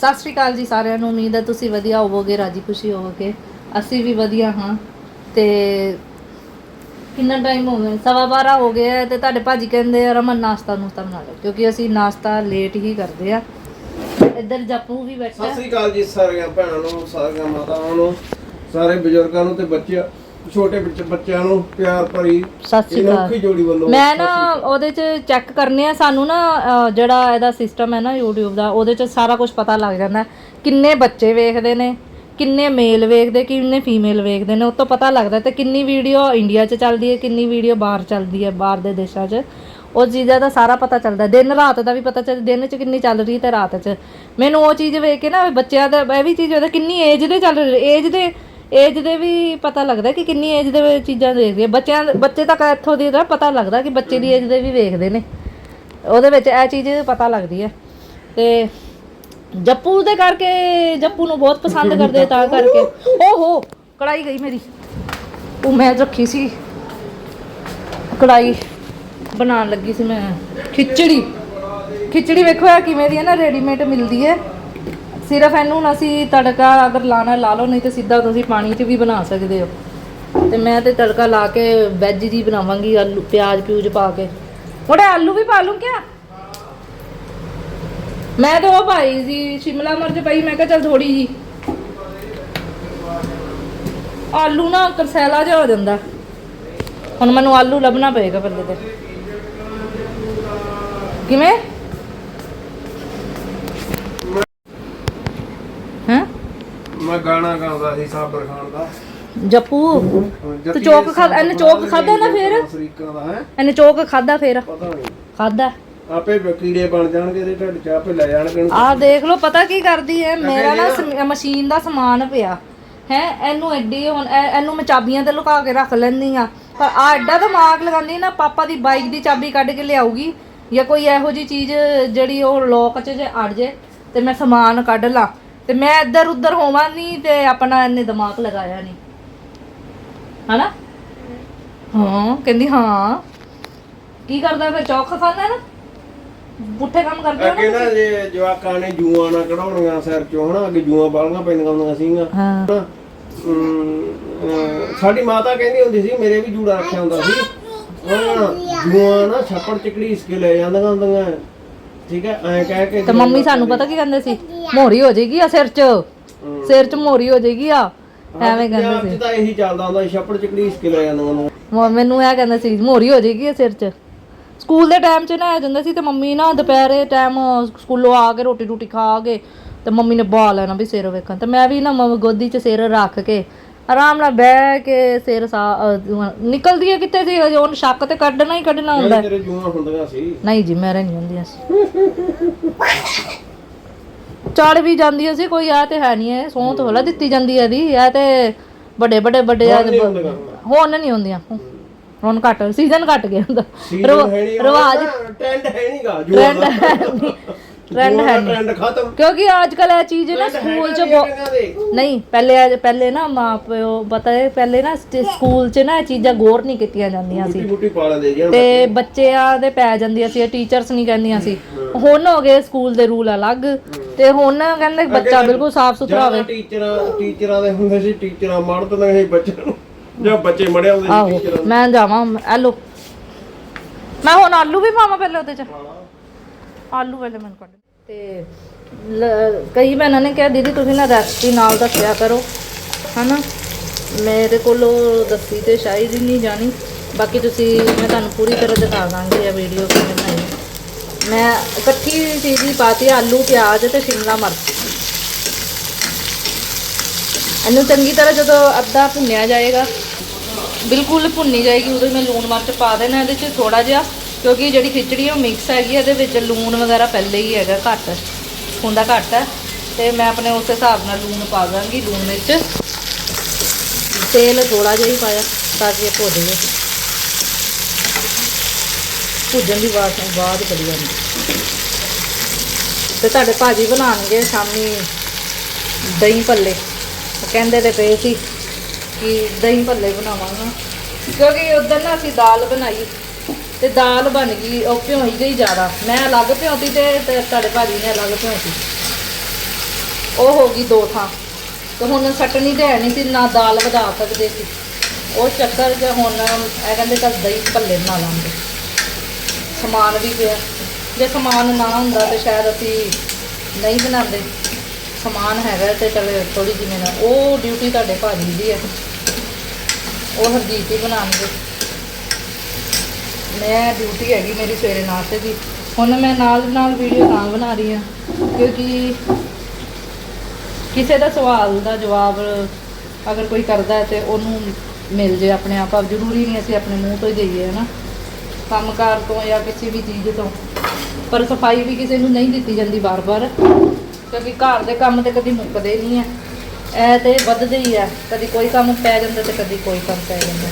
ਸਤਿ ਸ਼੍ਰੀ ਅਕਾਲ ਜੀ ਸਾਰਿਆਂ ਨੂੰ। ਉਮੀਦ ਹੈ ਤੁਸੀਂ ਵਧੀਆ ਹੋਵੋਗੇ, ਰਾਜੀ ਖੁਸ਼ੀ ਹੋਵੋਗੇ। ਅਸੀਂ ਵੀ ਵਧੀਆ ਹਾਂ ਤੇ ਕਿੰਨਾ ਟਾਈਮ ਹੋ ਗਿਆ? ਸਵਾ ਬਾਰਾਂ ਹੋ ਗਿਆ ਤੇ ਤੁਹਾਡੇ ਭਾਜੀ ਕਹਿੰਦੇ ਆ, ਰਮਨ ਨਾਸ਼ਤਾ ਨੂਸਤਾ ਬਣਾ ਲਓ, ਕਿਉਂਕਿ ਅਸੀਂ ਨਾਸ਼ਤਾ ਲੇਟ ਹੀ ਕਰਦੇ ਆ। ਇੱਧਰ ਜਾਪੂ ਵੀ ਬੈਠਾ ਸਤਿ ਸ੍ਰੀ ਅਕਾਲ ਜੀ ਸਾਰੀਆਂ ਭੈਣਾਂ ਨੂੰ, ਸਾਰੀਆਂ ਮਾਤਾਵਾਂ ਨੂੰ, ਸਾਰੇ ਬਜ਼ੁਰਗਾਂ ਨੂੰ ਤੇ ਬੱਚਿਆਂ ਛੋਟੇ ਬੱਚੇ ਬੱਚਿਆਂ ਨੂੰ ਪਿਆਰ ਭਰੀ ਸਤਿ ਸ਼੍ਰੀ ਇਹ ਅਕਾਲ। ਅਨੋਖੀ ਜੋੜੀ ਵੱਲੋਂ ਮੈਂ ਨਾ। ਉਹਦੇ ਚ ਚੈੱਕ ਕਰਨੇ ਆ ਸਾਨੂੰ ਨਾ ਅਹ, ਜਿਹੜਾ ਇਹਦਾ ਸਿਸਟਮ ਹੈ ਨਾ YouTube ਦਾ ਉਹਦੇ ਚ ਸਾਰਾ ਕੁਝ ਪਤਾ ਲੱਗ ਜਾਂਦਾ। ਕਿੰਨੇ ਬੱਚੇ ਵੇਖਦੇ ਨੇ ਕਿੰਨੇ ਮੇਲ ਵੇਖਦੇ ਕਿੰਨੇ ਫੀਮੇਲ ਵੇਖਦੇ ਨੇ ਉਹ ਤੋਂ ਪਤਾ ਲੱਗਦਾ ਤੇ ਕਿੰਨੀ ਵੀਡੀਓ ਇੰਡੀਆ 'ਚ ਚੱਲਦੀ ਹੈ ਕਿੰਨੀ ਵੀਡੀਓ ਬਾਹਰ ਚੱਲਦੀ ਹੈ ਬਾਹਰ ਦੇ ਦੇਸ਼ਾਂ 'ਚ। ਉਹ ਚੀਜ਼ਾਂ ਦਾ ਸਾਰਾ ਪਤਾ ਚੱਲਦਾ। ਦਿਨ ਰਾਤ ਦਾ ਵੀ ਪਤਾ ਚੱਲ ਦਿਨ 'ਚ ਕਿੰਨੀ ਚੱਲ ਰਹੀ ਤੇ ਰਾਤ 'ਚ। ਮੈਨੂੰ ਉਹ ਚੀਜ਼ ਵੇਖ ਕੇ ਨਾ ਬੱਚਿਆਂ ਦਾ ਇਹ ਵੀ ਚੀਜ਼ ਉਹਦਾ ਕਿੰਨੀ ਏਜ ਦੇ ਚੱਲ ਰਹੀ ਏਜ ਦੇ ਏਜ ਦੇ ਵੀ ਪਤਾ ਲੱਗਦਾ ਕਿ ਕਿੰਨੀ ਏਜ ਦੇ ਵਿੱਚ ਚੀਜ਼ਾਂ ਦੇਖਦੇ ਆ। ਬੱਚਿਆਂ ਬੱਚੇ ਤੱਕ ਇੱਥੋਂ ਦੀ ਦਾ ਪਤਾ ਲੱਗਦਾ ਕਿ ਬੱਚੇ ਦੀ ਏਜ ਦੇ ਵੀ ਵੇਖਦੇ ਨੇ। ਉਹਦੇ ਵਿੱਚ ਇਹ ਚੀਜ਼ ਪਤਾ ਲੱਗਦੀ ਹੈ ਤੇ ਜੱਪੂ ਦੇ ਕਰਕੇ, ਜੱਪੂ ਨੂੰ ਬਹੁਤ ਪਸੰਦ ਕਰਦੇ ਤਾਂ ਕਰਕੇ। ਓਹੋ, ਕੜਾਈ ਗਈ ਮੇਰੀ। ਉਹ ਮੈਂ ਰੱਖੀ ਸੀ। ਕੜਾਈ ਬਣਾਉਣ ਲੱਗੀ ਸੀ ਮੈਂ। ਖਿਚੜੀ। ਖਿਚੜੀ ਵੇਖੋ ਇਹ ਕਿਵੇਂ ਦੀ ਹੈ ਨਾ ਰੈਡੀਮੇਡ ਮਿਲਦੀ ਹੈ ਸਿਰਫ ਇਹਨੂੰ ਹੁਣ ਅਸੀਂ ਤੜਕਾ ਅਗਰ ਲਾਣਾ ਲਾ ਲਓ, ਨਹੀਂ ਤੇ ਸਿੱਧਾ ਤੁਸੀਂ ਪਾਣੀ 'ਚ ਵੀ ਬਣਾ ਸਕਦੇ ਹੋ। ਤੇ ਮੈਂ ਤੇ ਤੜਕਾ ਲਾ ਕੇ ਵੈਜ ਦੀ ਬਣਾਵਾਂਗੀ, ਆਲੂ, ਪਿਆਜ਼, ਪਿਊਜ਼ ਪਾ ਕੇ। ਥੋੜੇ ਆਲੂ ਵੀ ਪਾ ਲੂੰ ਕਿਆ? ਮੈਂ ਤਾਂ ਉਹ ਭਾਈ ਜੀ ਸ਼ਿਮਲਾ ਮਿਰਚ ਪਈ, ਮੈਂ ਕਿਹਾ ਚਲ ਥੋੜੀ ਜੀ ਆਲੂ ਨਾ ਕਰਸੈਲਾ ਜਿਹਾ ਹੋ ਜਾਂਦਾ। ਹੁਣ ਮੈਨੂੰ ਆਲੂ ਲੱਭਣਾ ਪਏਗਾ ਪਹਿਲੇ ਤੇ। ਕਿਵੇਂ? ਮੈਂ ਗਾਣਾ ਗਾਉਂਦਾ ਸੀ ਸਾਬਰ ਖਾਨ ਦਾ। ਜੱਪੂ ਜੱਤੀ ਚੋਕ ਖਾ- ਇਹਨੇ ਚੋਕ ਖਾਧਾ ਨਾ ਫਿਰ? ਅਫਰੀਕਾ ਦਾ ਹੈ? ਇਹਨੇ ਚੋਕ ਖਾਦਾ ਫੇਰ? ਪਤਾ ਨਹੀਂ। ਖਾਦਾ ਆਪੇ ਕੀੜੇ ਬਣ ਜਾਣਗੇ ਤੇ ਢਿੱਡ ਚ ਆਪੇ ਲੈ ਜਾਣਗੇ। ਇਹਨੂੰ। ਆਹ ਦੇਖ ਲਓ ਪਤਾ ਕੀ ਕਰਦੀ ਹੈ ਮੇਰਾ ਨਾ ਸਮ- ਮਸ਼ੀਨ ਦਾ ਸਮਾਨ ਪਿਆ। ਹੈ ਇਹਨੂੰ ਐਡੀ ਹੁਣ ਇਹ- ਇਹਨੂੰ ਮੈਂ ਚਾਬੀਆਂ ਤੇ ਲੁਕਾ ਕੇ ਰੱਖ ਲੈਂਦੀ ਆ। ਪਰ ਆ ਐਡਾ ਦਿਮਾਗ ਲਗਾਉਂਦੀ ਨਾ ਪਾਪਾ ਦੀ ਬਾਈਕ ਦੀ ਚਾਬੀ ਕੱਢ ਕੇ ਲਿਆਊਗੀ ਜਾਂ ਕੋਈ ਇਹੋ ਜੀ ਚੀਜ਼ ਜਿਹੜੀ ਉਹ ਲੋਕ 'ਚ ਜੇ ਅੜ ਜੇ ਤੇ ਮੈਂ ਸਮਾਨ ਕੱਢ ਲਾਂ। ਤੇ ਮੈਂ ਇੱਧਰ ਉੱਧਰ ਹੋਵਾਂ ਨਹੀਂ ਤੇ ਆਪਣਾ ਇਹਨੇ ਦਿਮਾਗ ਲਗਾਇਆ ਨਹੀਂ। ਹਨਾ? ਹਾਂ ਕਹਿੰਦੀ ਹਾਂ। ਕੀ ਕਰਦਾ ਫਿਰ ਚੌਕ ਖਾਂਦਾ ਨਾ? ਪੁੱਠੇ ਕੰਮ ਕਰਦੇ ਹੋ ਅੱਗੇ ਨਾ ਨਾ ਜੇ ਜਵਾਕਾਂ ਨੇ ਜੂਆਂ ਨਾ ਕਢਾਉਣੀਆਂ ਸਿਰ ਚੋਂ ਹਨਾ? ਅੱਗੇ ਜੂਆਂ ਬਾਲੀਆਂ ਪੈਂਦੀਆਂ ਹੁੰਦੀਆਂ ਸੀਗੀਆਂ। ਹਾਂ। ਹਨਾ, ਅਮ, ਅਮ, ਸਾਡੀ ਮਾਤਾ ਕਹਿੰਦੀ ਹੁੰਦੀ ਸੀ ਮੇਰੇ ਵੀ ਜੂੜਾ ਰੱਖਿਆ ਹੁੰਦਾ ਸੀ। ਹਾਂ ਜੂਆਂ ਨਾ ਛੱਪੜ ਚਕੜੀ ਇਸ ਕੇ ਲੈ ਜਾਂਦੀਆਂ ਹੁੰਦੀਆਂ। ਠੀਕ ਹੈ ਐਂ ਕਹਿ ਕੇ ਤੇ ਮੰਮੀ ਸਾਨੂੰ ਪਤਾ ਕੀ ਕਹਿੰਦੇ ਸੀ? ਮੋਰੀ ਹੋ ਜਾਏਗੀ ਆ ਸਿਰ 'ਚ। ਸਿਰ 'ਚ ਮੋਰੀ ਹੋ ਜਾਏਗੀ ਆ। ਐਵੇਂ ਕਹਿੰਦੇ 'ਚ ਤਾਂ ਇਹੀ ਚੱਲਦਾ ਹੁੰਦਾ ਸੀ, ਛੱਪੜ ਚਕੜੀ ਇਸ ਕੇ ਲੈ ਜਾਂਦੀਆਂ ਹੁੰਦੀਆਂ ਮ- ਮੈਨੂੰ ਇਹ ਕਹਿੰਦੇ ਸੀ ਮੋਰੀ ਹੋ ਜਾਏਗੀ ਆ ਸਿਰ 'ਚ। ਸਕੂਲ ਦੇ ਟਾਈਮ 'ਚ ਨਾ ਆ ਜਾਂਦਾ ਸੀ ਤੇ ਮੰਮੀ ਨਾ ਦੁਪਹਿਰੇ ਟਾਈਮ ਸਕੂਲੋਂ ਆ ਕੇ ਰੋਟੀ ਰੋਟੀ ਖਾ ਕੇ ਤੇ ਮੰਮੀ ਨੇ ਬਾ ਲੈਣਾ ਵੀ ਸਿਰ ਵੇਖਣ। ਤੇ ਮੈਂ ਵੀ ਨਾ ਮੰਮੀ ਗੋਦੀ 'ਚ ਸਿਰ ਰੱਖ ਕੇ ਆਰਾਮ ਨਾਲ ਬਹਿ ਕੇ ਸਿਰ ਸਾ ਅਹ, ਨਿਕਲਦੀ ਹੈ ਕਿੱਥੇ ਸੀ ਉਹਨ ਸ਼ੱਕ ਤੇ ਕੱਢਣਾ ਹੀ ਕੱਢਣਾ ਹੁੰਦਾ ਹੈ। ਤੇਰੇ ਜੂਆਂ ਹੁੰਦੀਆਂ ਸੀ। ਨਹੀਂ ਜੀ ਮੇਰੇ ਨਹੀਂ ਹੁੰਦੀਆਂ ਸੀ। ਚੜ ਵੀ ਜਾਂਦੀਆਂ ਸੀ ਕੋਈ ਆ ਤੇ ਹੈ ਨਹੀਂ ਹੈ ਸੌਂ ਤੋਂ ਹਲਾ ਦਿੱਤੀ ਜਾਂਦੀ ਹੈ ਦੀ ਇਹ ਤੇ ਵੱਡੇ ਵੱਡੇ ਵੱਡੇ ਆ ਤੇ। ਹੁਣ ਨਹੀਂ ਹੁੰਦੀਆਂ। ਹੁਣ ਘੱਟ ਸੀਜ਼ਨ ਘੱਟ ਗਿਆ ਹੁੰਦਾ। ਸੀਜ਼ਨ ਹੈ ਨਹੀਂ ਰਿਵਾਜ ਟ੍ਰੈਂਡ ਹੈ ਨਹੀਂਗਾ ਨਹੀਂ। ਟ੍ਰੈਂਡ ਹੈ ਨਹੀਂ ਟ੍ਰੈਂਡ ਖਤਮ। ਕਿਉਂਕਿ ਅੱਜ ਕੱਲ ਇਹ ਚੀਜ਼ ਨਾ ਸਕੂਲ ਚ ਬਹੁਤ ਨਹੀਂ ਪਹਿਲੇ ਪਹਿਲੇ ਨਾ ਮਾਂ ਪਿਓ ਪਤਾ ਹੈ ਪਹਿਲੇ ਨਾ ਸਕੂਲ ਚ ਨਾ ਇਹ ਚੀਜ਼ਾਂ ਗੌਰ ਨਹੀਂ ਕੀਤੀਆਂ ਜਾਂਦੀਆਂ ਸੀ। ਮੁੱਟੀ ਮੁੱਟੀ ਪਾ ਲੈਂਦੇ ਜੀ ਤੇ ਬੱਚਿਆਂ ਦੇ ਪੈ ਜਾਂਦੀਆਂ ਸੀ ਟੀਚਰਸ ਨਹੀਂ ਕਹਿੰਦੀਆਂ ਸੀ। ਹੁਣ ਹੋ ਗਏ ਸਕੂਲ ਦੇ ਰੂਲ ਅਲੱਗ। ਤੇ ਹੁਣ ਕਹਿੰਦੇ ਬੱਚਾ ਬਿਲਕੁਲ ਸਾਫ਼ ਸੁਥਰਾ ਹੋਵੇ। ਟੀਚਰਾਂ ਟੀਚਰਾਂ ਦੇ ਹੁੰਦੇ ਸੀ ਟੀਚਰਾਂ ਮੜ ਦਿੰਦੇ ਸੀ ਬੱਚਿਆਂ ਨੂੰ। ਜਾਂ ਬੱਚੇ ਮੜਿਆ ਹੁੰਦੇ ਸੀ ਟੀਚਰਾਂ ਮੈਂ ਜਾਵਾਂ ਆਲੂ ਮੈਂ ਹੁਣ ਆਲੂ ਵੀ ਪਾਵਾਂ ਪਹਿਲੇ ਉਹਦੇ ਚ। ਆਲੂ ਪਹਿਲੇ ਮੈਨੂੰ ਕੱਢ। ਤੇ ਲ- ਕਈ ਭੈਣਾਂ ਨੇ ਕਿਹਾ, ਦੀਦੀ, ਤੁਸੀਂ ਨਾ ਰੈਸਪੀ ਨਾਲ ਦੱਸਿਆ ਕਰੋ। ਹਨਾ? ਮੇਰੇ ਕੋਲ ਉਹ ਦੱਸੀ ਤੇ ਸ਼ਾਇਦ ਹੀ ਨਹੀਂ ਜਾਣੀ। ਬਾਕੀ ਤੁਸੀਂ, ਮੈਂ ਤੁਹਾਨੂੰ ਪੂਰੀ ਤਰ੍ਹਾਂ ਦਿਖਾ ਦਾਂਗੀ ਇਹ ਵੀਡੀਓ ਕਿਵੇਂ ਬਣਾਈ। ਮੈਂ ਇਕੱਠੀ ਚੀਜ਼ ਹੀ ਪਾਤੀ, ਆਲੂ, ਪਿਆਜ਼ ਤੇ ਸ਼ਿਮਲਾ ਮਿਰਚ। ਇਹਨੂੰ ਚੰਗੀ ਤਰ੍ਹਾਂ ਜਦੋਂ ਅੱਧਾ ਭੁੰਨਿਆ ਜਾਏਗਾ, ਬਿਲਕੁਲ ਭੁੰਨੀ ਜਾਏਗੀ, ਉਦੋਂ ਹੀ ਮੈਂ ਲੂਣ ਮਿਰਚ ਪਾ ਦੇਣਾ, ਇਹਦੇ 'ਚ ਥੋੜਾ ਜਿਹਾ ਕਿਉਂਕਿ ਜਿਹੜੀ ਖਿਚੜੀ ਉਹ ਮਿਕਸ ਹੈਗੀ ਹੈ, ਇਹਦੇ ਵਿੱਚ ਲੂਣ ਵਗੈਰਾ ਪਹਿਲੇ ਹੀ ਹੈਗਾ ਘੱਟ। ਹੁੰਦਾ ਘੱਟ ਹੈ ਤੇ ਮੈਂ ਆਪਣੇ ਉਸ ਹਿਸਾਬ ਨਾਲ ਲੂਣ ਪਾ ਦਾਂਗੀ ਲੂਣ ਵਿੱਚ ਤੇਲ ਥੋੜਾ ਜਿਹਾ ਹੀ ਪਾਇਆ ਤਾਂ ਕਿ ਇਹ ਭੁੱਜ ਜਾਵੇ ਭੁੱਜਣ ਦੀ ਬਾਅਦ ਬਾਅਦ ਬੜੀ ਜਾਂਦੀ। ਤੇ ਤੁਹਾਡੇ ਭਾਜੀ ਬਣਾਉਣਗੇ ਸ਼ਾਮੀ ਦਹੀਂ ਭੱਲੇ। ਕਹਿੰਦੇ ਤੇ ਪਏ ਸੀ ਕਿ ਦਹੀਂ ਭੱਲੇ ਬਣਾਵਾਂਗਾ। ਕਿਉਂਕਿ ਉਦੋਂ ਨਾ ਅਸੀਂ ਦਾਲ ਬਣਾਈ। ਤੇ ਦਾਲ ਬਣ ਗਈ, ਉਹ ਭਿਉਈ ਗਈ ਜ਼ਿਆਦਾ। ਮੈਂ ਅਲੱਗ ਭਿਉਂਤੀ ਤੇ ਤੇ ਤੁਹਾਡੇ ਭਾਜੀ ਨੇ ਅਲੱਗ ਭਿਉਂਤੀ ਉਹ ਹੋ ਗਈ ਦੋ ਥਾਂ। ਤੇ ਹੁਣ ਸਟਣੀ ਤੇ ਹੈ ਨਹੀਂ ਸੀ, ਨਾ ਦਾਲ ਵਧਾ ਸਕਦੇ ਸੀ। ਉਹ ਚੱਕਰ 'ਚ ਹੁਣ ਇਹ ਕਹਿੰਦੇ ਚੱਲ ਦਹੀਂ ਭੱਲੇ ਬਣਾ ਲਾਂਗੇ। ਸਮਾਨ ਵੀ ਪਿਆ। ਜੇ ਸਮਾਨ ਨਾ ਹੁੰਦਾ ਤੇ ਸ਼ਾਇਦ ਅਸੀਂ ਨਹੀਂ ਬਣਾਉਂਦੇ। ਸਮਾਨ ਹੈਗਾ ਤੇ ਚਲ ਥੋੜੀ ਜਿਹੀ ਮਿਹਨਤ। ਉਹ ਡਿਊਟੀ ਤੁਹਾਡੇ ਭਾਜੀ ਦੀ ਹੈ। ਉਹ ਹਰਜੀਤ ਹੀ ਬਣਾਉਣਗੇ। ਮੈਂ ਡਿਊਟੀ ਹੈਗੀ ਮੇਰੀ ਸਵੇਰੇ ਨਾਸ਼ਤੇ ਦੀ, ਹੁਣ ਮੈਂ ਨਾਲ ਦੀ ਨਾਲ ਵੀਡੀਓ ਤਾਂ ਬਣਾ ਰਹੀ ਹਾਂ, ਕਿਉਂਕਿ ਕਿਸੇ ਦਾ ਸਵਾਲ ਦਾ ਜਵਾਬ ਅਗਰ ਕੋਈ ਕਰਦਾ ਹੈ ਤੇ ਉਹਨੂੰ ਮਿਲ ਜੇ ਆਪਣੇ ਆਪ ਆ ਜ਼ਰੂਰੀ ਨਹੀਂ ਅਸੀਂ ਆਪਣੇ ਮੂੰਹ ਤੋਂ ਹੀ ਦੇਈਏ, ਹਨਾ? ਕੰਮਕਾਰ ਤੋਂ ਜਾਂ ਕਿਸੇ ਵੀ ਚੀਜ਼ ਤੋਂ, ਪਰ ਸਫ਼ਾਈ ਵੀ ਕਿਸੇ ਨੂੰ ਨਹੀਂ ਦਿੱਤੀ ਜਾਂਦੀ ਬਾਰ-ਬਾਰ ਕਿਉਂਕਿ ਘਰ ਦੇ ਕੰਮ ਤੇ ਕਦੀ ਮੁੱਕਦੇ ਨਹੀਂ ਆ ਇਹ ਤੇ ਵੱਧਦੇ ਹੀ ਆ ਕਦੀ ਕੋਈ ਕੰਮ ਪੈ ਜਾਂਦਾ ਤੇ ਕਦੀ ਕੋਈ ਕੰਮ ਪੈ ਜਾਂਦਾ।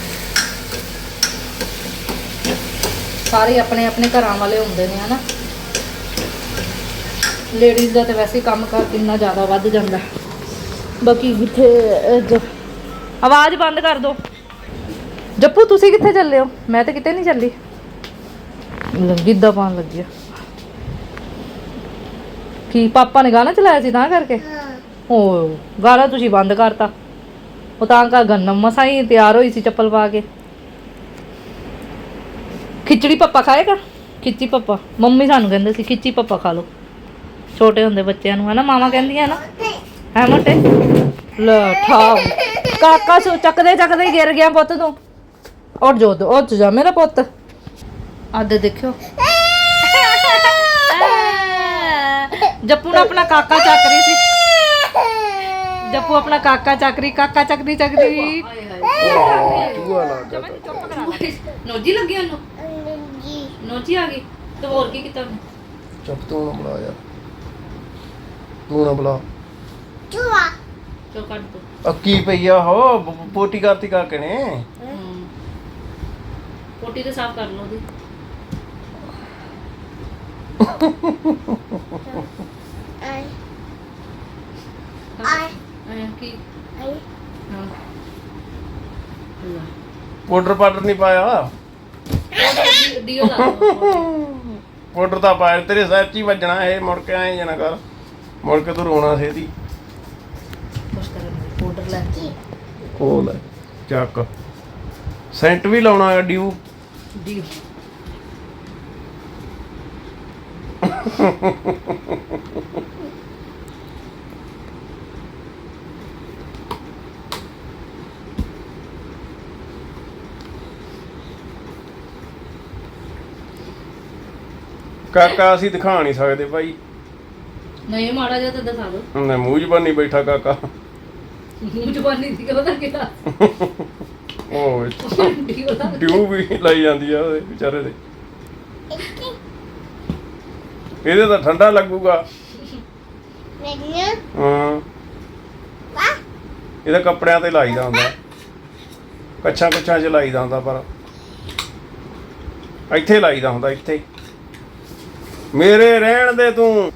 ਸਾਰੇ ਆਪਣੇ ਆਪਣੇ ਘਰਾਂ ਵਾਲੇ ਹੁੰਦੇ ਨੇ ਹਨਾ? ਲੇਡੀਜ਼ ਦਾ ਤੇ ਵੈਸੇ ਹੀ ਕੰਮ ਕਰ ਕਿੰਨਾ ਜ਼ਿਆਦਾ ਵੱਧ ਜਾਂਦਾ। ਬਾਕੀ ਕਿੱਥੇ ਆਵਾਜ਼ ਬੰਦ ਕਰ ਦੋ। ਜੱਪੂ ਤੁਸੀਂ ਕਿੱਥੇ ਚੱਲੇ ਹੋ? ਮੈਂ ਤਾਂ ਕਿਤੇ ਨਹੀਂ ਚੱਲੀ। ਗਿੱਧਾ ਪਾਉਣ ਲੱਗੀ ਆ। ਕੀ ਪਾਪਾ ਨੇ ਗਾਣਾ ਚਲਾਇਆ ਸੀ ਤਾਂ ਕਰਕੇ? ਓ ਗਾਣਾ ਤੁਸੀਂ ਬੰਦ ਕਰਤਾ। ਉਹ ਤਾਂ ਕਰ ਗੰਨਮ ਮਸਾਂ ਹੀ ਤਿਆਰ ਹੋਈ ਸੀ ਚੱਪਲ ਪਾ ਕੇ। ਖਿਚੜੀ ਪੱਪਾ ਖਾਏਗਾ? ਖਿੱਚੀ ਪੱਪਾ। ਮੰਮੀ ਸਾਨੂੰ ਕਹਿੰਦੇ ਸੀ ਖਿੱਚੀ ਪੱਪਾ ਖਾ ਲਓ। ਛੋਟੇ ਹੁੰਦੇ ਬੱਚਿਆਂ ਨੂੰ ਹਨਾ? ਮਾਮਾ ਕਹਿੰਦੀਆਂ ਨਾ। ਹੈ ਮੋਟੇ? ਲੈ ਠਾਓ। ਕਾਕਾ ਸੋ ਚੱਕਦੇ ਚੱਕਦੇ ਹੀ ਗਿਰ ਗਿਆ ਪੁੱਤ ਤੂੰ। ਉੱਠ ਜੋ ਉੱਠ ਜਾ ਮੇਰਾ ਪੁੱਤ। ਅੱਧ ਦੇਖਿਓ। ਜੱਪੂ ਨੇ ਆਪਣਾ ਕਾਕਾ ਚੱਕ ਰਹੀ ਸੀ। ਜੱਪੂ ਆਪਣਾ ਕਾਕਾ ਚੱਕ ਰਹੀ ਕਾਕਾ ਚੱਕਦੀ ਚੱਕਦੀ। ਚੂਹਾ ਲੱਗ ਨੋਜੀ ਲੱਗੀ ਉਹਨੂੰ। ਨੋਜੀ ਆ ਗਈ? ਤੇ ਹੋਰ ਕੀ ਕੀਤਾ ਉਹਨੇ? ਚੁੱਪ ਤੂੰ ਨਾ ਬੁਲਾ ਯਾਰ। ਤੂੰ ਨਾ ਬੁਲਾ। ਚੋ ਕੱਢ ਦੋ। ਅੱਕੀ ਪਈਆ ਹੋ ਬ- ਬ- ਪੋਟੀ ਕਰਤੀ ਕਾਕੇ ਨੇ। ਪੋਟੀ ਤੇ ਸਾਫ਼ ਕਰ ਲਓ ਉਹਦੀ। ਆਇਆ ਕੀ? ਹਾਂ। ਲੈ। ਪਾਊਡਰ ਪਾਊਡਰ ਨਹੀਂ ਪਾਇਆ? ਉਹ ਡੀਓ ਲਾ ਦੋ ਪਾਊਡਰ ਤਾਂ ਪਾਇਆ ਤੇਰੇ ਸਿਰ 'ਚ ਹੀ ਵੱਜਣਾ ਇਹ ਮੁੜ ਕੇ ਆਏ ਜਣਾ ਕਰ। ਮੁੜ ਕੇ ਤੂੰ ਰੋਣਾ ਸੇਦੀ ਕੁਛ ਕਰਨ ਦੇ ਪਾਊਡਰ ਲੈ ਉਹ ਲੈ ਚੱਕ। ਸੈਂਟ ਵੀ ਲਾਉਣਾ ਹੈ ਡਿਊ ਡੀਓ ਕਾਕਾ ਅਸੀਂ ਦਿਖਾ ਨਹੀਂ ਸਕਦੇ ਭਾਈ। ਨਹੀਂ ਮਾੜਾ ਜਿਹਾ ਤਾਂ ਦਿਖਾ ਦਿਓ। ਉਹਨੇ ਮੂੰਹ ਜ਼ਬਾਨੀ ਬੈਠਾ ਕਾਕਾ। ਮੂੰਹ ਜ਼ਬਾਨੀ ਦੀ ਉਹਦਾ ਕਿਹਾ ਉਹ ਡਿਊ ਵੀ ਲਾਈ ਜਾਂਦੀ ਆ ਉਹਦੇ ਵਿਚਾਰੇ ਦੇ। ਇਹਦੇ ਤਾਂ ਠੰਡਾ ਲੱਗੂਗਾ। ਹਾਂ। ਇਹਦਾ ਕੱਪੜਿਆਂ ਤੇ ਲਾਈਦਾ ਹੁੰਦਾ। ਕੱਛਾਂ ਕੁੱਛਾਂ 'ਚ ਲਾਈਦਾ ਹੁੰਦਾ ਪਰ। ਇੱਥੇ ਲਾਈਦਾ ਹੁੰਦਾ ਇੱਥੇ। ਮੇਰੇ ਰਹਿਣ ਦੇ ਤੂੰ।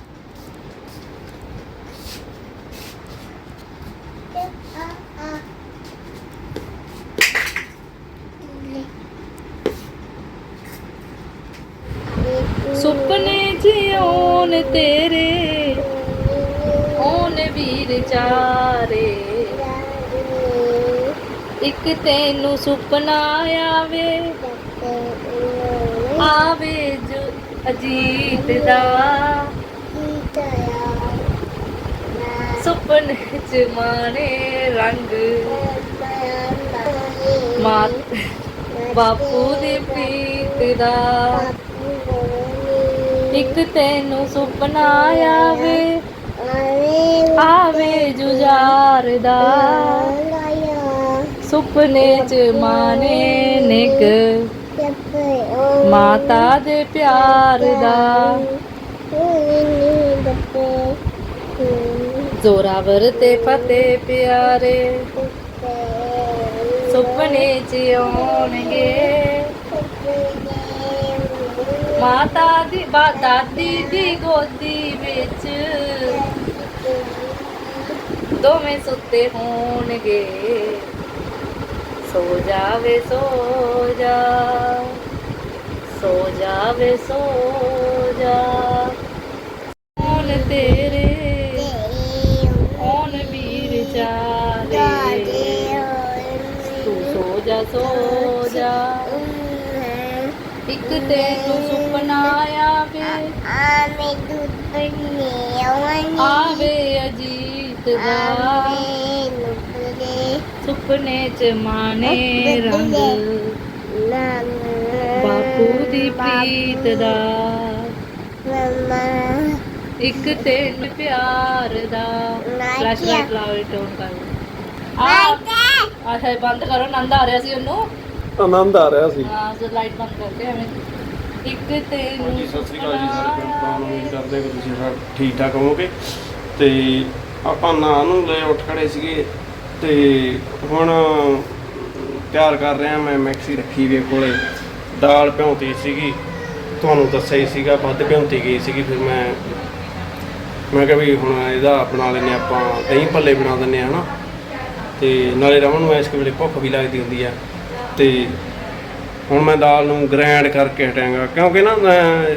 ਸੁਪਨੇ ਜਿਉਣ ਤੇਰੇ ਓਨ ਵੀਰ ਚਾਰੇ? ਇੱਕ ਤੈਨੂੰ ਸੁਪਨਾ ਆਵੇ ਆਵੇ ਅਜੀਤ ਦਾ ਸੁਪਨੇ ਚ ਮਾਣੇ ਰੰਗ। ਮਾਤ ਬਾਪੂ ਦੀ ਪ੍ਰੀਤ ਦਾ। ਇੱਕ ਤੈਨੂੰ ਸੁਪਨਾ ਆਵੇ ਆਵੇ ਜੁਝਾਰ ਦਾ। ਸੁਪਨੇ ਚ ਮਾਨੇ ਨਿਕ ਮਾਤਾ ਦੇ ਪਿਆਰ ਦਾ। ਜ਼ੋਰਾਵਰ ਤੇ ਫਤਿਹ ਪਿਆਰੇ। ਸੁਪਨੇ ਚ ਆਉਣਗੇ। ਮਾਤਾ ਦੀ ਦਾਦੀ ਦੀ ਗੋਦੀ ਵਿੱਚ ਦੋਵੇਂ ਸੁੱਤੇ ਹੋਣਗੇ। ਸੋ ਜਾਵੇ ਸੋ ਜਾ। ਸੋ ਜਾ ਵੇ ਸੋ ਜਾ। ਕੌਣ ਤੇਰੇ ਕੌਣ ਵੀਰ ਚਾਰੇ। ਤੂੰ ਸੋ ਜਾ ਸੋ ਜਾ। ਇੱਕ ਤੈਨੂੰ ਸੁਪਨਾ ਆਵੇ। ਆਵੇ ਦੁਪਨੇ ਆਵੇ ਅਜੀਤ ਦਾ। ਸੁਪਨੇ ਚ ਮਾਨੇ ਰੰਗ। ਰੰਗ ਬਾਪੂ ਦੀ ਪ੍ਰੀਤ ਦਾ। ਮਮਾ ਇੱਕ ਤੈਨੂੰ ਪਿਆਰ ਦਾ। ਫਲੈਸ਼। ਲਾਈਟ ਲਾਓ ਟੋਨ ਕਰ ਆ ਆਹ ਬੰਦ ਕਰੋ ਨੰਦ ਆ ਰਿਹਾ ਸੀ ਉਹਨੂੰ। ਆਨੰਦ ਆ ਰਿਹਾ ਸੀ। ਹਾਂ ਸੋ ਲਾਈਟ ਬੰਦ ਕਰਕੇ ਐਵੇਂ। ਇੱਕ ਤੈਨੂੰ ਹਾਂਜੀ ਸਤਿ ਸ੍ਰੀ ਅਕਾਲ ਜੀ ਸਾਰੇ ਸੁਪਨਾ ਭਰਾਵਾਂ ਨੂੰ। ਆਵੇ। ਉਮੀਦ ਕਰਦੇ ਹਾਂ ਕਿ ਤੁਸੀਂ ਸਭ ਠੀਕ ਠਾਕ ਹੋਵੋਗੇ। ਤੇ ਆਪਾਂ ਨਾਂ ਨੂੰ ਲੈ ਉੱਠ ਖੜੇ ਸੀਗੇ। ਤੇ ਹੁਣ ਤਿਆਰ ਕਰ ਰਿਹਾ ਮੈਂ ਮੈਕਸੀ ਰੱਖੀ ਵੀ ਕੋਲੇ। ਦਾਲ ਭਿਉਂਤੀ ਸੀਗੀ, ਤੁਹਾਨੂੰ ਦੱਸਿਆ ਹੀ ਸੀਗਾ, ਵੱਧ ਭਿਉਂਤੀ ਗਈ ਸੀਗੀ, ਫਿਰ ਮੈਂ ਮੈਂ ਕਿਹਾ ਵੀ ਹੁਣ ਇਹਦਾ ਬਣਾ ਲੈਨੇ ਆਪਾਂ, ਦਹੀਂ ਭੱਲੇ ਬਣਾ ਦਿੰਨੇ ਆ ਹਨਾ? ਤੇ ਨਾਲੇ ਰਮਨ ਨੂੰ ਇਸ ਵੇਲੇ ਭੁੱਖ ਵੀ ਲੱਗਦੀ ਹੁੰਦੀ ਆ, ਤੇ ਹੁਣ ਮੈਂ ਦਾਲ ਨੂੰ ਗ੍ਰੈਂਡ ਕਰਕੇ ਹਟਾਂਗਾ, ਕਿਉਂਕਿ ਨਾ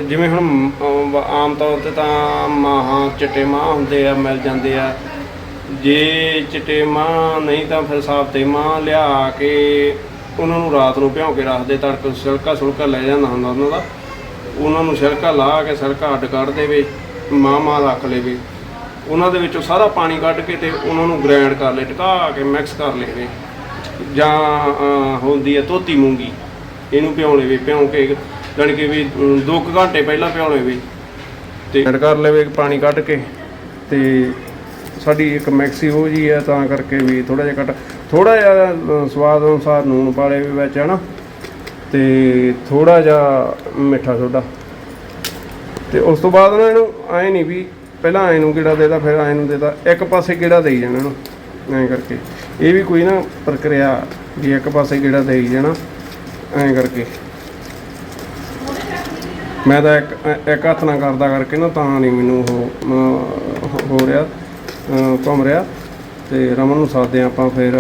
ਜਿਵੇਂ ਹੁਣ ਆਮ ਤੌਰ ਤੇ ਤਾਂ ਮਾਹਾਂ ਚਿੱਟੇ ਮਾਹ ਹੁੰਦੇ ਆ, ਮਿਲ ਜਾਂਦੇ ਆ। ਜੇ ਚਿੱਟੇ ਮਾਹ ਨਹੀਂ ਤਾਂ ਫਿਰ ਸਾਬਤੇ ਮਾਹ ਲਿਆ ਕੇ ਉਹਨਾਂ ਨੂੰ ਰਾਤ ਨੂੰ ਭਿਉਂ ਕੇ ਰੱਖਦੇ, ਤੜਕੇ ਸਿਲਕਾ ਸੁਲਕਾ ਲੈ ਜਾਂਦਾ ਹੁੰਦਾ ਉਹਨਾਂ ਦਾ। ਉਹਨਾਂ ਨੂੰ ਸਿਲਕਾ ਲਾ ਕੇ ਸਿਲਕਾ ਅੱਡ ਕੱਢ ਦੇਵੇ, ਮਾਂ ਮਾਂ ਰੱਖ ਲੇਵੇ। ਉਹਨਾਂ ਦੇ ਵਿੱਚੋਂ ਸਾਰਾ ਪਾਣੀ ਕੱਢ ਕੇ ਤੇ ਉਹਨਾਂ ਨੂੰ ਗ੍ਰਾਈਂਡ ਕਰ ਲੈ ਟਕਾ ਕੇ ਮਿਕਸ ਕਰ ਲੇਵੇ ਜਾਂ ਹੁੰਦੀ ਹੈ ਧੋਤੀ ਮੂੰਗੀ, ਇਹਨੂੰ ਭਿਉਂ ਲੇਵੇ, ਭਿਉਂ ਕੇ ਜਾਣੀ ਕਿ ਵੀ 2 ਘੰਟੇ ਪਹਿਲਾਂ ਭਿਉਂ ਲੇਵੇ। ਤੇ ਐਡ ਕਰ ਲਵੇ ਪਾਣੀ ਕੱਢ ਕੇ ਤੇ ਸਾਡੀ ਇੱਕ ਮੈਕਸੀ ਹੋ ਜੀ ਹੈ, ਤਾਂ ਕਰਕੇ ਵੀ ਥੋੜਾ ਜਿਹਾ ਘੱਟ ਥੋੜਾ ਜਿਹਾ ਅ, ਸਵਾਦ ਅਨੁਸਾਰ ਨੂਣ ਪਾ ਵੀ ਵਿੱਚ ਹਨਾ? ਤੇ ਥੋੜਾ ਜਿਹਾ ਮਿੱਠਾ ਸੋਡਾ। ਤੇ ਉਸ ਤੋਂ ਬਾਅਦ ਨਾ ਇਹਨੂੰ ਐ ਨਹੀਂ ਵੀ ਪਹਿਲਾਂ ਐ ਨੂੰ ਕਿਹੜਾ ਦੇਦਾ ਫਿਰ ਐ ਨੂੰ ਦੇਦਾ। ਇੱਕ ਪਾਸੇ ਕਿਹੜਾ ਦੇਈ ਜਾਣਾ ਇਹਨੂੰ? ਐਂ ਕਰਕੇ। ਇਹ ਵੀ ਕੋਈ ਨਾ ਪ੍ਰਕਿਰਿਆ ਵੀ ਇੱਕ ਪਾਸੇ ਕਿਹੜਾ ਦੇਈ ਜਾਣਾ ਐਂ ਕਰਕੇ। ਮੈਂ ਤਾਂ ਇੱਕ ਇੱਕ ਹੱਥ ਨਾਲ ਕਰਦਾ ਕਰਕੇ ਨਾ ਤਾਂ ਨਹੀਂ ਮੈਨੂੰ ਉਹ ਅ, ਹੋ ਰਿਹਾ ਅ, ਘੁੰਮ ਰਿਹਾ। ਤੇ ਰਮਨ ਨੂੰ ਸਾਥਦੇ ਆਪਾਂ ਫਿਰ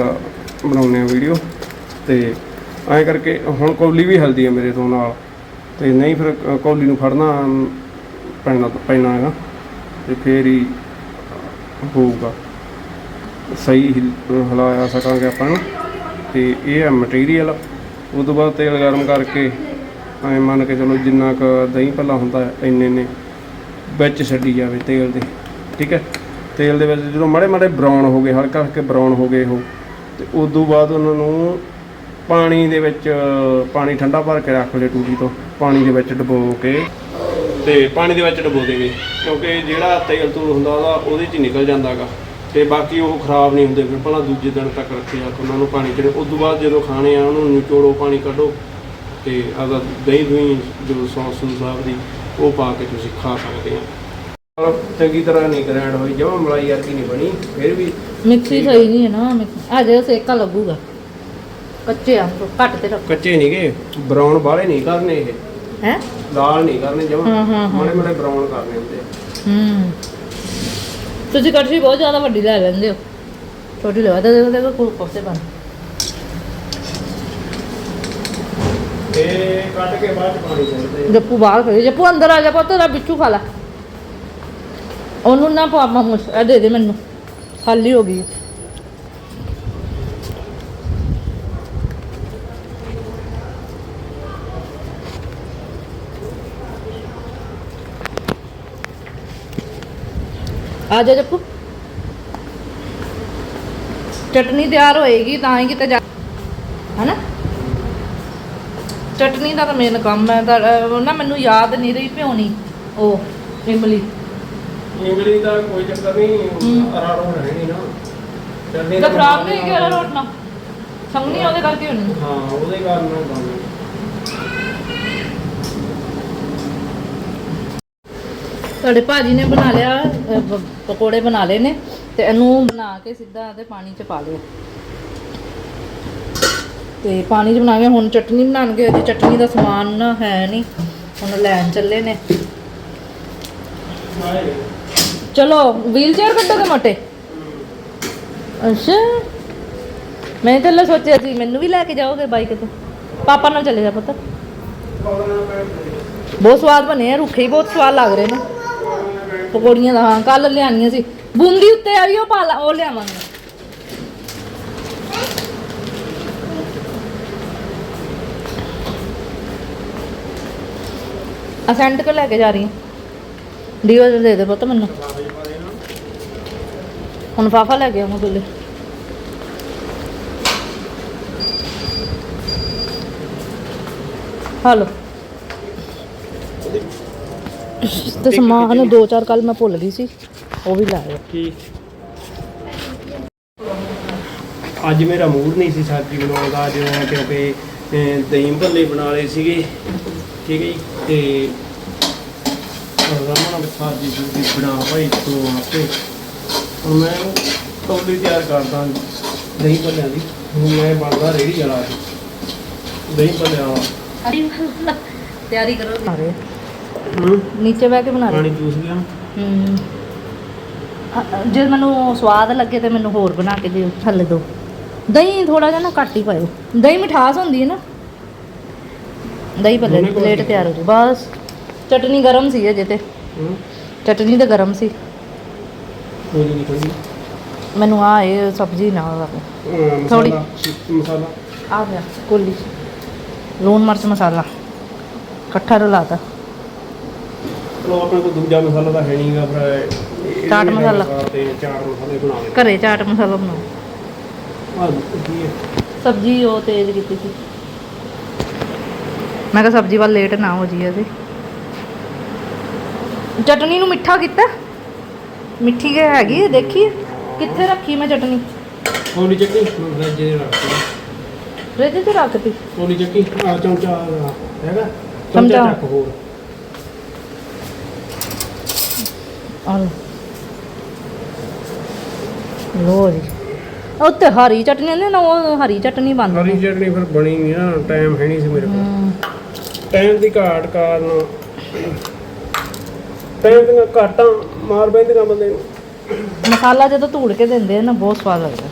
ਬਣਾਉਂਦੇ ਆ ਵੀਡੀਓ ਤੇ ਐਂ ਕਰਕੇ ਹੁਣ ਕੌਲੀ ਵੀ ਹਲਦੀ ਹੈ ਮੇਰੇ ਤੋਂ ਨਾਲ ਤੇ ਨਹੀਂ ਫਿਰ ਕੌਲੀ ਨੂੰ ਫੜਨਾ ਪੈਣਾ ਪੈਣਾ ਹੈਗਾ ਤੇ ਫੇਰ ਹੀ ਹੋਊਗਾ। ਸਹੀ ਹਿਲ- ਹਿਲਾਇਆ ਸਕਾਂਗੇ ਆਪਾਂ ਨੂੰ ਤੇ ਇਹ ਹੈ ਮਟੀਰੀਅਲ ਉਸ ਤੋਂ ਬਾਅਦ ਤੇਲ ਗਰਮ ਕਰਕੇ ਐਂ ਮੰਨ ਕੇ ਚਲੋ ਜਿੰਨਾ ਕ ਦਹੀਂ ਭੱਲਾ ਹੁੰਦਾ ਹੈ, ਇੰਨੇ ਨੇ ਵਿੱਚ ਛੱਡੀ ਜਾਵੇ ਤੇਲ ਦੇ ਠੀਕ ਹੈ? ਤੇਲ ਦੇ ਵਿੱਚ ਜਦੋਂ ਮਾੜੇ ਮਾੜੇ ਬਰਾਊਨ ਹੋ ਗਏ, ਹਲਕਾ ਹਲਕੇ ਬਰਾਊਨ ਹੋ ਗਏ ਉਹ, ਤੇ ਉਸ ਤੋਂ ਬਾਅਦ ਉਹਨਾਂ ਨੂੰ ਪਾਣੀ ਦੇ ਵਿੱਚ, ਪਾਣੀ ਠੰਡਾ ਭਰ ਕੇ ਰੱਖ ਲਏ ਟੂਟੀ ਤੋਂ, ਪਾਣੀ ਦੇ ਵਿੱਚ ਡਬੋ ਕੇ। ਤੇ ਪਾਣੀ ਦੇ ਵਿੱਚ ਡਬੋ ਦੇਵੇ ਕਿਉਂਕਿ ਜਿਹੜਾ ਤੇਲ ਤੂਲ ਹੁੰਦਾ ਉਹਦਾ, ਉਹਦੇ 'ਚ ਹੀ ਨਿਕਲ ਜਾਂਦਾਗਾ ਤੇ ਬਾਕੀ ਉਹ ਖਰਾਬ ਨਹੀਂ ਹੁੰਦੇ, ਫਿਰ ਭਲਾ ਦੂਜੇ ਦਿਨ ਤੱਕ ਰੱਖੇ ਜਾ ਉਹਨਾਂ ਨੂੰ ਪਾਣੀ ਚ ਉਸ ਤੋਂ ਬਾਅਦ ਜਦੋਂ ਖਾਣੇ ਆ, ਉਹਨੂੰ ਨਿਚੋੜੋ, ਪਾਣੀ ਕੱਢੋ, ਤੇ ਅਗਰ ਦਹੀਂ ਦੁਹੀਂ ਜੋ ਸੌਸ ਸੂਸ ਸਾਹਿਬ ਉਹ ਪਾ ਕੇ ਤੁਸੀਂ ਖਾ ਸਕਦੇ ਆ। ਚੰਗੀ ਤਰ੍ਹਾਂ ਨਹੀਂ ਗ੍ਰੈਂਡ ਹੋਈ ਜਮਾ ਮਲਾਈ ਵਰਗੀ ਨਹੀਂ ਬਣੀ ਫਿਰ ਵੀ ਮਿਕਸੀ ਸਹੀ ਨਹੀਂ ਹੈ ਨਾ ਮਿਕ- ਆ ਜੇ ਸੇਕਾ ਲੱਗੂਗਾ। ਕੱਚੇ ਆ ਘੱਟ ਤੇ ਰੱਖ। ਕੱਚੇ ਨਹੀਂਗੇ ਬਰਾਊਨ ਬਾਹਲੇ ਨਹੀਂ ਕਰਨੇ ਇਹ। ਹੈ? ਲਾਲ ਨਹੀਂ ਕਰਨੇ ਜਮਾ। ਹਾਂ, ਹਾਂ, ਹਾਂ। ਮਾੜੇ ਮਾੜੇ ਬਰਾਊਨ ਕਰਨੇ ਹੁੰਦੇ। ਹੂੰ। ਤੁਸੀਂ ਕੜਛੀ ਬਹੁਤ ਜ਼ਿਆਦਾ ਵੱਡੀ ਲੈ ਲੈਂਦੇ ਹੋ। ਛੋਟੀ ਲਵਾ ਦੇ ਦੇ ਦੇ ਕੋਲ ਕੋਸੇ ਬਣ। ਇਹ ਕੱਢ ਕੇ ਬਾਅਦ ਚ ਪਾਣੀ ਸੁੱਟਦੇ ਜੱਪੂ ਬਾਹਰ ਖੜੀ ਜੱਪੂ ਅੰਦਰ ਆ ਜਾ ਪੁੱਤ ਦਾ ਬਿੱਚੂ ਖਾ ਲੈ। ਉਹਨੂੰ ਨਾ ਪਾ ਮਮੂਸ ਇਹ ਦੇ ਦੇ ਮੈਨੂੰ। ਖਾਲੀ ਹੋ ਗਈ। ਆ ਜਾ ਜੱਪੂ ਚਟਨੀ ਤਿਆਰ ਹੋਏਗੀ, ਤਾਂ ਹੀ ਕਿਤੇ ਜਾ ਹਨਾ? ਚਟਨੀ ਦਾ ਤਾਂ ਮੇਨ ਕੰਮ ਹੈ, ਤਾਂ ਨਾ ਮੈਨੂੰ ਯਾਦ ਨਹੀਂ ਰਹੀ ਭਿਉਣੀ। ਉਹ, ਇਮਲੀ। ਇੰਗਲਿਸ਼ ਦਾ ਕੋਈ ਚੱਕਰ ਨਹੀਂ ਹੂੰ। ਅਰਾਰੋ ਹੈ ਨਹੀਂ ਨਾ। ਚਟਨੀ ਤਾਂ ਖਰਾਬ ਨਹੀਂ ਗਿਆ ਰੋਟਣਾ। ਸੰਗਣੀ ਉਹਦੇ ਕਰਕੇ ਹੋਣੀ। ਹਾਂ ਉਹਦੇ ਕਾਰਨ ਮੈਂ ਬਣਾਉਂਦਾ ਤੁਹਾਡੇ ਭਾਜੀ ਨੇ ਬਣਾ ਲਿਆ ਅਹ, ਪਕੌੜੇ ਬਣਾ ਲਏ ਨੇ ਤੇ ਇਹਨੂੰ ਬਣਾ ਕੇ ਸਿੱਧਾ ਤੇ ਪਾਣੀ 'ਚ ਪਾ ਲਿਓ। ਤੇ ਪਾਣੀ 'ਚ ਬਣਾ ਕੇ ਹੁਣ ਚਟਨੀ ਬਣਾਉਣਗੇ ਅਜੇ ਚਟਨੀ ਦਾ ਸਮਾਨ ਨਾ ਹੈ ਨਹੀਂ ਹੁਣ ਲੈਣ ਚੱਲੇ ਨੇ। ਚਲੋ ਵੀਲ ਚੇਅਰ ਕੱਢੋਗੇ ਮੋਟੇ? ਅੱਛਾ। ਮੈਂ ਤਾਂ ਲੈ ਸੋਚਿਆ ਸੀ, ਮੈਨੂੰ ਵੀ ਲੈ ਕੇ ਜਾਓਗੇ ਬਾਈਕ ਤੇ। ਪਾਪਾ ਨਾਲ ਚਲੇ ਜਾ ਪੁੱਤ। ਬਹੁਤ ਸਵਾਦ ਬਣੇ ਆ, ਰੁੱਖੇ ਹੀ ਬਹੁਤ ਸਵਾਦ ਲੱਗ ਰਹੇ ਨੇ। ਪਕੌੜੀਆਂ ਦਾ, ਹਾਂ ਕੱਲ ਲਿਆਣੀਆਂ ਸੀ। ਬੂੰਦੀ ਉੱਤੇ ਆ ਵੀ ਉਹ ਪਾ ਲਾ, ਉਹ ਲਿਆਵਾਂਗੇ। ਅਸੈਂਟ ਕਿ ਲੈ ਕੇ ਜਾ ਰਹੀ ਹਾਂ ਦੀਵਾ ਦੇ ਦੇ ਪੁੱਤ ਮੈਨੂੰ। ਹੁਣ ਫਾਫਾ ਲੈ ਕੇ ਆਵਾਂ ਕੋਲੇ ਹਲੋ। ਤੇ ਸਮਾਨ ਦੋ ਚਾਰ ਕੱਲ ਮੈਂ ਭੁੱਲ ਗਈ ਸੀ, ਉਹ ਵੀ ਲਾਇਆ ਠੀਕ ਅੱਜ ਮੇਰਾ ਮੂਡ ਨਹੀਂ ਸੀ ਸਬਜ਼ੀ ਬਣਾਉਣ ਦਾ ਜਿਵੇਂ ਕਿਉਂਕਿ ਦਹੀਂ ਭੱਲੇ ਬਣਾ ਲਏ ਸੀਗੇ। ਠੀਕ ਹੈ ਜੀ, ਤੇ ਰਮਣਾ ਸਬਜ਼ੀ ਸੁਬਜ਼ੀ ਬਣਾ ਭਾਈ ਤੋਂ ਆਪੇ। ਹੁਣ ਮੈਂ ਟੋਲੀ ਤਿਆਰ ਕਰਦਾ ਦਹੀਂ ਭੱਲਿਆਂ ਦੀ ਹੁਣ ਮੈਂ ਬਣਦਾ ਰੇੜੀ ਵਾਲਾ ਦਹੀਂ ਭੱਲਿਆਂ ਵਾਲਾ ਤਿਆਰੀ ਕਰੋ। ਬਣਾ ਰਹੇ ਹੂੰ ਨੀਚੇ ਬਹਿ ਕੇ ਬਣਾ ਰਹੇ। ਪਾਣੀ ਚੂਸ ਗਿਆ। ਅ- ਅ- ਜੇ ਮੈਨੂੰ ਸਵਾਦ ਲੱਗੇ ਤੇ ਮੈਨੂੰ ਹੋਰ ਬਣਾ ਕੇ ਦਿਓ ਥੱਲੇ ਦੋ। ਦਹੀਂ ਥੋੜਾ ਜਿਹਾ ਨਾ ਘੱਟ ਹੀ ਪਾਇਓ। ਦਹੀਂ ਮਿਠਾਸ ਹੁੰਦੀ ਹੈ ਨਾ। ਦਹੀਂ ਭੱਲੇ ਦੀ ਦੋਨੇ ਪਲੇਟ ਤਿਆਰ ਹੋ ਜੂ। ਬਸ। ਚਟਨੀ ਗਰਮ ਸੀ ਅਜੇ ਤੇ। ਹੂੰ। ਚਟਨੀ ਤਾਂ ਗਰਮ ਸੀ। ਕੋਈ ਨਹੀਂ ਕੋਈ ਮੈਨੂੰ ਆ ਇਹ ਸਬਜ਼ੀ ਨਾਲ ਲੱਗੇ ਥੋੜ੍ਹੀ। ਮਸਾਲਾ ਆ ਗਿਆ ਕੋਲੀ। ਲੂਣ ਮਿਰਚ ਮਸਾਲਾ। ਇਕੱਠਾ ਰਲਾਤਾ ਚਲੋ ਆਪਣੇ ਕੋਲ ਦੂਜਾ ਮਸਾਲਾ ਤਾਂ ਹੈ ਨਹੀਂਗਾ ਫਿਰ ਇਹ- ਚਾਟ ਮਸਾਲਾ। ਤੇ ਬਣਾ ਲਏ ਘਰੇ ਚਾਟ ਮਸਾਲਾ ਬਣਾਓ। ਆ ਕੀ ਹੈ। ਸਬਜ਼ੀ ਉਹ ਤੇਜ਼ ਕੀਤੀ ਸੀ। ਮੈਂ ਕਿਹਾ ਸਬਜ਼ੀ ਵੱਲ ਲੇਟ ਨਾ ਹੋ ਜੀ ਅਸੀਂ ਚਟਨੀ ਨੂੰ ਮਿੱਠਾ ਕੀਤਾ? ਮਿੱਠੀ ਕੇ ਹੈਗੀ ਹੈ, ਦੇਖੀ ਕਿੱਥੇ ਰੱਖੀ ਮੈਂ ਚਟਨੀ? ਕੋਲੀ ਚੱਕੀ। ਫ੍ਰਿਜ ਦੇ ਰੱਖ ਫ੍ਰਿਜ 'ਚ ਰੱਖਤੀ ਕੋਲੀ ਚੱਕੀ। ਆ ਚਮਚਾ ਹੈਗਾ। ਚਮਚਾ। ਚਮਚਾ। ਚੱਕ ਹੋਰ। ਆ ਲਓ। ਲੋ ਜੀ। ਉੱਤੇ ਹਰੀ ਚਟਨੀ ਨੇ ਨਾ ਉਹ ਹਰੀ ਚਟਨੀ ਬਣਦੀ ਹਰੀ ਚਟਨੀ ਫਿਰ ਬਣੀ ਨਹੀਂ ਨਾ ਟਾਈਮ ਹੈ ਨਹੀਂ ਸੀ ਮੇਰੇ ਕੋਲ। ਹਮ, ਟਾਈਮ ਦੀ ਘਾਟ ਕਾਰਨ ਟਾਈਮ ਦੀਆਂ ਘਾਟਾਂ ਮਾਰ ਬੈਂਦੀਆਂ ਬੰਦੇ ਨੂੰ। ਮਸਾਲਾ ਜਦੋਂ ਧੂੜ ਕੇ ਦਿੰਦੇ ਆ ਨਾ ਬਹੁਤ ਸਵਾਦ ਲੱਗਦਾ।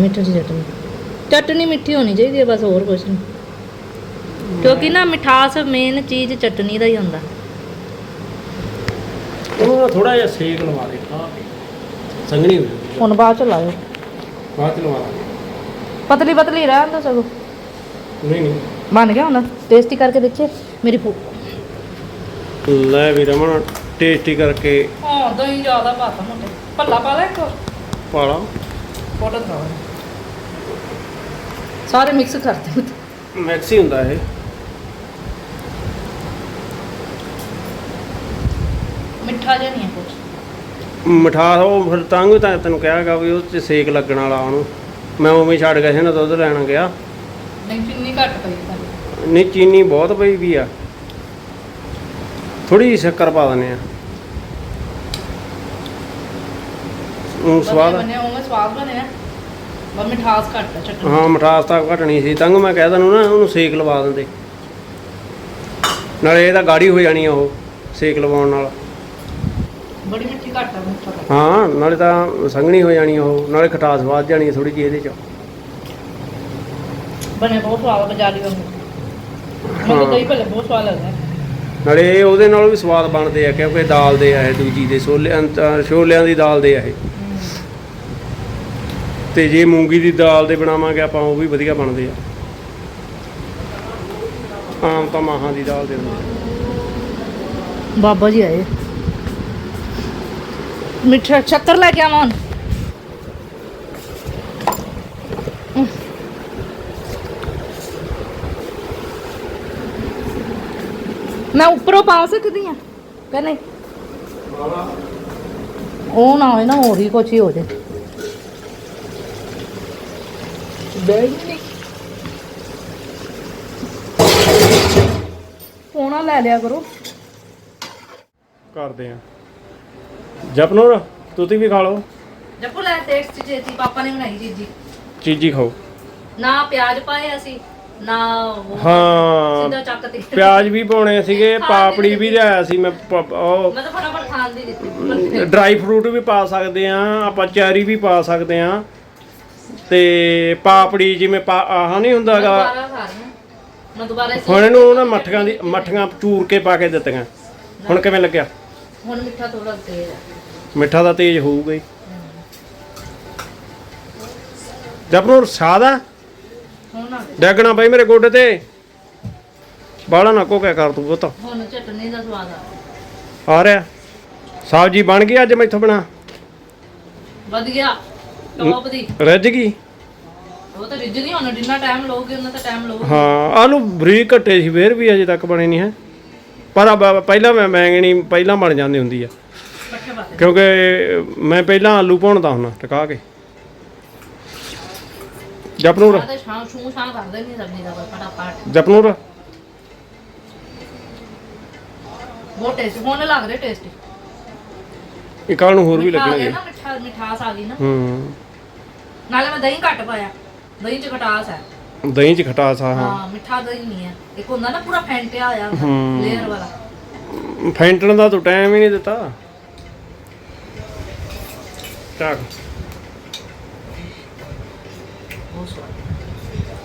ਮਿੱਠੀ ਜਿਹੀ ਚਟਨੀ। ਚਟਨੀ ਮਿੱਠੀ ਹੋਣੀ ਚਾਹੀਦੀ ਹੈ ਬਸ ਹੋਰ ਕੁਝ ਨਹੀਂ ਕਿਉਂਕਿ ਨਾ ਮਿਠਾਸ ਮੇਨ ਚੀਜ਼ ਚਟਨੀ ਦਾ ਹੀ ਹੁੰਦਾ। ਉਹਨੂੰ ਥੋੜਾ ਜਿਹਾ ਸੇਕ ਲਵਾ ਦੇ ਖਾ ਕੇ। ਸੰਗਣੀ ਹੋ ਜਾਂਦੀ ਹੁਣ ਬਾਅਦ ਚ ਲਾਇਓ। ਬਾਅਦ ਚ ਲਵਾ ਲਾਂਗੇ ਪਤਲੀ ਪਤਲੀ ਰਹਿਣ ਦੋ ਸਗੋਂ। ਨਹੀਂ ਨਹੀਂ। ਬਣ ਗਿਆ ਹੁਣ? ਟੇਸਟੀ ਕਰਕੇ ਦੇਖੀਏ। ਮੇਰੀ ਭੂ ਲੈ ਵੀ ਰਮਣ ਟੇਸਟੀ ਕਰਕੇ। ਹਾਂ ਦਹੀਂ ਜ਼ਿਆਦਾ ਪਾਤਾ ਮੋਟੇ ਭੱਲਾ ਪਾ ਲੈ ਇੱਕ ਪਾਲਾ ਫੋਟੋ ਦਿਖਾਓ ਸਾਰੇ ਮਿਕਸ ਕਰਤੇ ਮੈਕਸੀ ਹੁੰਦਾ ਇਹ। ਮਿੱਠਾ ਜਿਹਾ ਨਹੀਂ ਹੈ ਕੁਝ ਮਿਠਾਸ ਉਹ ਫਿਰ ਤਾਂ ਵੀ ਤਾਂ ਤੈਨੂੰ ਕਿਹਾਗਾ ਵੀ ਉਹ 'ਚ ਸੇਕ ਲੱਗਣ ਵਾਲਾ ਉਹਨੂੰ। ਮੈਂ ਉਵੇਂ ਹੀ ਛੱਡ ਗਿਆ ਸੀ ਨਾ ਦੁੱਧ ਲੈਣ ਗਿਆ। ਨਹੀਂ ਚੀਨੀ ਘੱਟ ਪਈ ਤਾਂ। ਨਹੀਂ ਚੀਨੀ ਬਹੁਤ ਪਈ ਵੀ ਆ। ਥੋੜੀ ਜਿਹੀ ਸ਼ੱਕਰ ਪਾ ਦਿੰਦੇ ਆ। ਉਹ ਸਵਾਦ ਆ। ਬਣਿਆ ਉਹ ਸਵਾਦ ਬਣਿਆ ਬਸ ਮਿਠਾਸ ਘੱਟ ਚਟਨੀ। ਹਾਂ ਮਿਠਾਸ ਤਾਂ ਘਟਣੀ ਸੀ। ਤਾਂ ਮੈਂ ਕਹਿ ਦਨੂੰ ਨਾ ਉਹਨੂੰ ਸੇਕ ਲਵਾ ਦਿੰਦੇ। ਨਾਲੇ ਇਹ ਤਾਂ ਗਾੜੀ ਹੋ ਜਾਣੀ ਆ ਉਹ ਸੇਕ ਲਵਾਉਣ ਨਾਲ। ਬੜੀ ਮਿੱਠੀ ਘੱਟ ਹੈ ਮਿੱਠਾ ਘੱਟ। ਹਾਂ ਨਾਲੇ ਤਾਂ ਸੰਘਣੀ ਹੋ ਜਾਣੀ ਉਹ। ਨਾਲੇ ਖਟਾਸ ਵੱਧ ਜਾਣੀ ਥੋੜੀ ਜਿਹੀ ਇਹਦੇ ਚ। ਬਣਿਆ ਬਹੁਤ ਸਵਾਦ ਬਜਾਰੀ ਵਾਂਗੂ। ਮੈਨੂੰ ਹਾਂ। ਦਹੀਂ ਭੱਲੇ ਬਹੁਤ ਸਵਾਦ ਲੱਗਦਾ ਨਾਲੇ ਇਹ ਉਹਦੇ ਨਾਲ ਵੀ ਸਵਾਦ ਬਣਦੇ ਆ ਕਿਉਂਕਿ ਦਾਲ ਦੇ ਆ ਇਹ ਦੂਜੀ ਦੇ ਛੋਲਿਆਂ ਛੋਲਿਆਂ ਦੀ ਦਾਲ ਦੇ ਆ ਇਹ। ਤੇ ਜੇ ਮੂੰਗੀ ਦੀ ਦਾਲ ਦੇ ਬਣਾਵਾਂਗੇ ਆਪਾਂ ਉਹ ਵੀ ਵਧੀਆ ਬਣਦੇ ਆ। ਆਮ ਤਾਂ ਮਾਹਾਂ ਦੀ ਦਾਲ ਦੇ ਹੁੰਦੇ। ਬਾਬਾ ਜੀ ਆਏ। ਮਿੱਠਾ ਸ਼ੱਕਰ ਲੈ ਕੇ ਆਵਾਂ ਮੈਂ ਉੱਪਰੋਂ ਪਾ ਸਕਦੀ ਆ। ਕਿ ਨਹੀਂ? ਉਹ ਨਾ ਹੋਏ ਨਾ ਹੋਰ ਹੀ ਕੁਛ ਹੀ ਹੋ ਨਹੀਂ ਪੋਣਾ ਲੈ ਲਿਆ ਕਰੋ। ਕਰਦੇ ਆ। ਜਪਨੂਰ ਤੁਸੀਂ ਵੀ ਖਾ ਲਓ। ਜੱਪੂ ਲੈ ਟੇਸਟ ਚੀਜ਼ੀ ਪਾਪਾ ਨੇ ਬਣਾਈ ਚੀਜ਼ੀ। ਚੀਜੀ ਖਾਓ। ਨਾ ਪਿਆਜ਼ ਪਾਏ ਅਸੀਂ। ਨਾ ਉਹ ਹਾਂ। ਸਿੱਧਾ ਚੱਕਤੀ ਪਿਆਜ਼ ਵੀ ਪਾਉਣੇ ਸੀਗੇ ਪਾਪੜੀ ਵੀ ਲਿਆਇਆ ਸੀ ਮੈਂ ਪ- ਉਹ ਮੈਂ ਤਾਂ ਫਟਾਫਟ ਖਾਣ ਦੀ ਦਿੱਤੀ ਡਰਾਈ ਫਰੂਟ ਵੀ ਪਾ ਸਕਦੇ ਆ ਆਪਾਂ ਚੈਰੀ ਵੀ ਪਾ ਸਕਦੇ ਆ ਤੇ ਪਾਪੜੀ ਜਿਵੇਂ ਪਾ ਆਹ ਨਹੀਂ ਹੁੰਦਾਗਾ ਦੁਬਾਰਾ ਖਾ ਰਹੀ ਹਾਂ। ਮੈਂ ਦੁਬਾਰਾ ਇਸੇ- ਹੁਣ ਇਹਨੂੰ ਨਾ ਮੱਠੀਆਂ ਦੀ ਮੱਠੀਆਂ ਚੂਰ ਕੇ ਪਾ ਕੇ ਦਿੱਤੀਆਂ। ਹੁਣ ਕਿਵੇਂ ਲੱਗਿਆ? ਹੁਣ ਮਿੱਠਾ ਥੋੜਾ ਤੇਜ਼ ਹੈ ਮਿੱਠਾ ਤਾਂ ਤੇਜ਼ ਹੋਊਗਾ ਹੀ। ਜਪਨੂਰ ਸਾਦਾ? ਹੁਣ ਡੈਗਣਾ ਬਾਈ ਮੇਰੇ ਗੋਡੇ ਤੇ। ਬਾਲਾ ਨਾ ਕੋ ਕਿਆ ਕਰ ਤੂੰ ਪੁੱਤ। ਹੁਣ ਚਟਨੀ ਦਾ ਸਵਾਦ ਆ। ਆ ਰਿਹਾ। ਸਬਜੀ ਬਣ ਗਈ ਅੱਜ ਮੈਥੋਂ ਬਣਾ। ਵਧੀਆ ਟੌਪ ਦੀ। ਰੱਜ ਗਈ। ਉਹ ਤਾਂ ਰਿੱਝ ਨਹੀਂ ਹੁਣ ਜਿੰਨਾ ਟਾਈਮ ਲਓਗੇ ਉਹਨਾਂ ਤਾਂ ਟਾਈਮ ਲਓਗੇ ਹਾਂ ਆਲੂ ਬਰੀਕ ਘੱਟੇ ਸੀ ਫੇਰ ਵੀ ਅਜੇ ਤੱਕ ਬਣੇ ਨਹੀਂ ਹੈ। ਪਰ ਆ ਬ- ਪਹਿਲਾਂ ਮੈਂ ਮੈਂਗਣੀ ਪਹਿਲਾਂ ਬਣ ਜਾਂਦੀ ਹੁੰਦੀ ਆ। ਪਾਸੇ। ਕਿਉਂਕਿ ਮੈਂ ਪਹਿਲਾਂ ਆਲੂ ਭੁੰਨਦਾ ਹੁੰਦਾ ਟਿਕਾ ਕੇ। ਜਪਨੂਰ। ਤਾਂ ਸਬਜ਼ੀ ਦਾ ਬਸ ਫਟਾਫਟ। ਜਪਨੂਰ। ਬਹੁਤ ਟੇਸਟੀ ਹੁਣ ਲੱਗ ਰਿਹਾ ਟੇਸਟੀ ਇਹ ਕੱਲ ਨੂੰ ਹੋਰ ਵੀ ਮਿੱਠਾ ਆ ਗਿਆ ਲੱਗਣਗੇ ਨਾ ਮਿੱਠਾ ਮਿਠਾਸ ਆ ਗਈ ਨਾ। ਹੂੰ। ਨਾਲੇ ਮੈਂ ਦਹੀਂ ਘੱਟ ਪਾਇਆ ਦਹੀਂ ਚ ਖਟਾਸ ਹੈ। ਦਹੀਂ ਚ ਖਟਾਸ ਆ ਹਾਂ। ਹਾਂ ਮਿੱਠਾ ਦਹੀਂ ਨਹੀਂ ਹੈ। ਇੱਕ ਹੁੰਦਾ ਨਾ ਪੂਰਾ ਫੈਂਟਿਆ ਹੋਇਆ ਹੂੰ। ਲੇਅਰ ਵਾਲਾ। ਫੈਂਟਣ ਦਾ ਤੂੰ ਟਾਈਮ ਹੀ ਨਹੀਂ ਦਿੱਤਾ। ਚੱਕ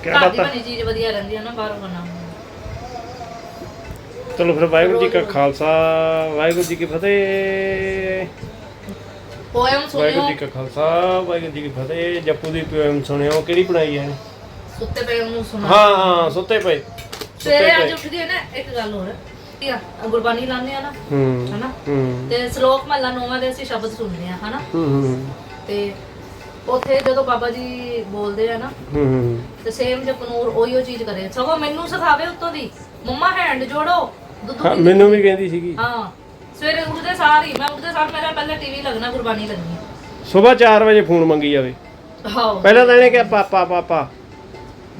ਕੀ ਘਰ ਬਾਤ? ਹੈ ਬਣੀ ਚੀਜ਼ ਵਧੀਆ ਰਹਿੰਦੀ ਹੈ ਨਾ ਬਾਹਰੋਂ ਬਣਾ ਚਲੋ ਫਿਰ ਵਾਹਿਗੁਰੂ ਜੀ ਕਾ ਖਾਲਸਾ ਵਾਹਿਗੁਰੂ ਜੀ ਕੀ ਫਤਿਹ। ਪੋਇਮ ਵਾਹਿਗੁਰੂ ਸੁਣਿਓ ਜੀ ਕਾ ਖਾਲਸਾ ਵਾਹਿਗੁਰੂ ਜੀ ਕੀ ਫਤਿਹ। ਜੱਪੂ ਦੀ ਪੋਇਮ ਸੁਣਿਓ ਕਿਹੜੀ ਬਣਾਈ ਹੈ? ਸੁੱਤੇ ਪਏ ਉਹਨੂੰ ਸੁਣਾ ਹਾਂ ਹਾਂ ਸੁੱਤੇ ਪਏ। ਸਵੇਰੇ ਸੁੱਤੇ ਅੱਜ ਪਏ। ਉੱਠਦੀ ਹੈ ਨਾ ਇੱਕ ਗੱਲ ਹੋਰ। ਠੀਕ ਆ ਗੁਰਬਾਣੀ ਲਾਉਂਦੇ ਆ ਨਾ ਹੂੰ ਹਨਾ? ਹੂੰ। ਤੇ ਸ਼ਲੋਕ ਮਹਲਾ ਨੌਵਾਂ ਦੇ ਅਸੀਂ ਸ਼ਬਦ ਸੁਣਦੇ ਆ ਹਨਾ? ਹੂੰ ਹੂੰ। ਤੇ ਉੱਥੇ ਜਦੋਂ ਬਾਬਾ ਜੀ ਬੋਲਦੇ ਆ ਨਾ ਹੂੰ ਹੂੰ ਤੇ ਸੇਮ ਜਪਨੂਰ ਉਹੀ ਉਹ ਚੀਜ਼ ਕਰੇ। ਸਗੋਂ ਮੈਨੂੰ ਸਿਖਾਵੇ ਉੱਤੋਂ ਦੀ ਮੰਮਾ ਹੈਂਡ ਜੋੜੋ ਦੁੱਧ ਹਾਂ। ਮੈਨੂੰ ਵੀ ਕਹਿੰਦੀ ਸੀਗੀ। ਹਾਂ ਸਵੇਰੇ ਉੱਠਦੇ ਸਾਰ ਹੀ ਮੈਂ ਉੱਠਦੇ ਸਾਰ ਮੇਰਾ ਪਹਿਲਾਂ ਟੀਵੀ ਲੱਗਣਾ ਗੁਰਬਾਣੀ ਲੱਗਣੀ। ਸਵੇਰ 4 ਵਜੇ ਫੋਨ ਮੰਗੀ ਜਾਵੇ। ਹਾਂ ਪਹਿਲਾਂ ਤਾਂ ਇਹਨੇ ਕਿਹਾ ਪਾਪਾ ਪਾਪਾ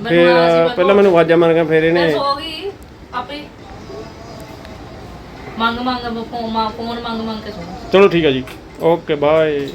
ਫਿਰ ਪਹਿਲਾਂ ਮੈਨੂੰ ਆਵਾਜ਼ਾਂ ਮਾਰ ਕੇ ਫਿਰ ਇਹਨੇ ਸੋ ਗਈ ਆਪੇ। ਮੰਗ ਮੰਗ ਫੋਨ ਮੰਗ ਮੰਗ ਕੇ ਸੋ ਚਲੋ ਠੀਕ ਹੈ ਜੀ। Okay bye